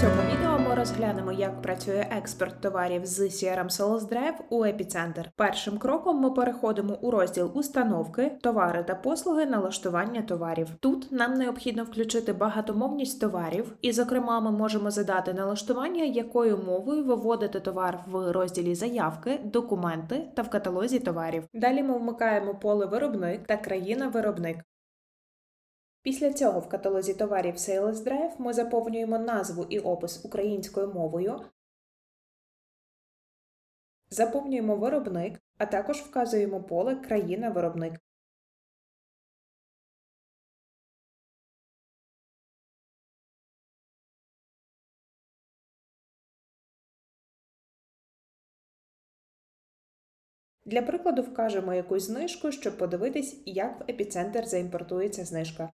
Цьому відео ми розглянемо, як працює експорт товарів з CRM Sales Drive у Епіцентр. Першим кроком ми переходимо у розділ установки, товари та послуги налаштування товарів. Тут нам необхідно включити багатомовність товарів, і, зокрема, ми можемо задати налаштування, якою мовою виводити товар в розділі заявки, документи та в каталозі товарів. Далі ми вмикаємо поле виробник та країна виробник. Після цього в каталозі товарів Sales Drive ми заповнюємо назву і опис українською мовою, заповнюємо виробник, а також вказуємо поле країна-виробник. Для прикладу вкажемо якусь знижку, щоб подивитись, як в епіцентр заімпортується знижка.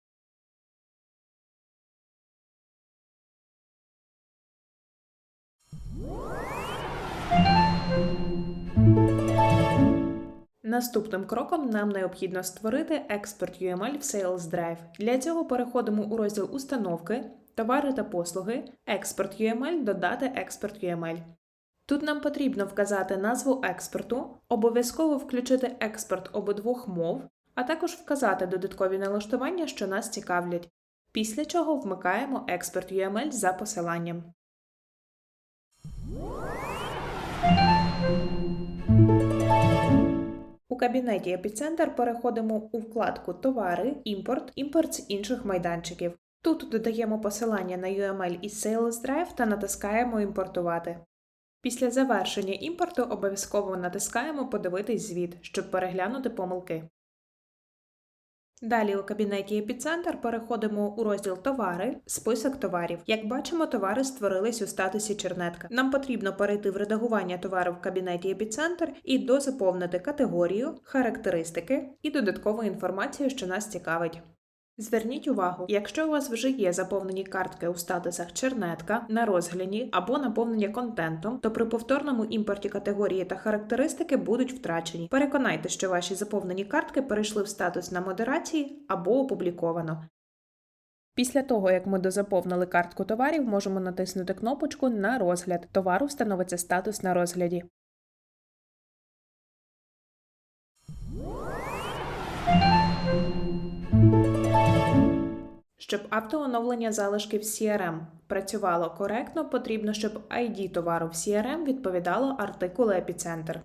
Наступним кроком нам необхідно створити експорт UML в Sales Drive. Для цього переходимо у розділ Установки, Товари та послуги, Експорт UML, додати Експорт UML. Тут нам потрібно вказати назву експорту, обов'язково включити експорт обидвох мов, а також вказати додаткові налаштування, що нас цікавлять. Після чого вмикаємо експорт UML за посиланням. Кабінеті Епіцентр переходимо у вкладку Товари, імпорт, імпорт з інших майданчиків. Тут додаємо посилання на UML із Sales Drive та натискаємо Імпортувати. Після завершення імпорту обов'язково натискаємо Подивитись звіт, щоб переглянути помилки. Далі у кабінеті Епіцентр переходимо у розділ Товари, список товарів. Як бачимо, товари створились у статусі чернетка. Нам потрібно перейти в редагування товару в кабінеті Епіцентр і дозаповнити категорію, характеристики і додаткову інформацію, що нас цікавить. Зверніть увагу, якщо у вас вже є заповнені картки у статусах чернетка, на розгляді або наповнення контентом, то при повторному імпорті категорії та характеристики будуть втрачені. Переконайте, що ваші заповнені картки перейшли в статус на модерації або опубліковано. Після того, як ми дозаповнили картку товарів, можемо натиснути кнопочку на розгляд. Товару встановиться статус на розгляді. Щоб автооновлення залишків CRM працювало коректно, потрібно, щоб ID товару в CRM відповідало артикулу епіцентр.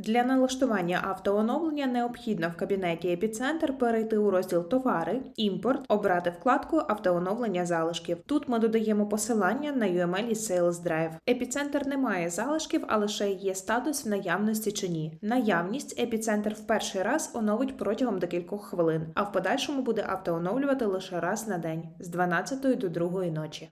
Для налаштування автооновлення необхідно в кабінеті Епіцентр перейти у розділ Товари, імпорт, обрати вкладку Автооновлення залишків. Тут ми додаємо посилання на UML і Sales Drive. Епіцентр не має залишків, а лише є статус в наявності чи ні. Наявність епіцентр в перший раз оновить протягом декількох хвилин, а в подальшому буде автооновлювати лише раз на день з 12 до 2 ночі.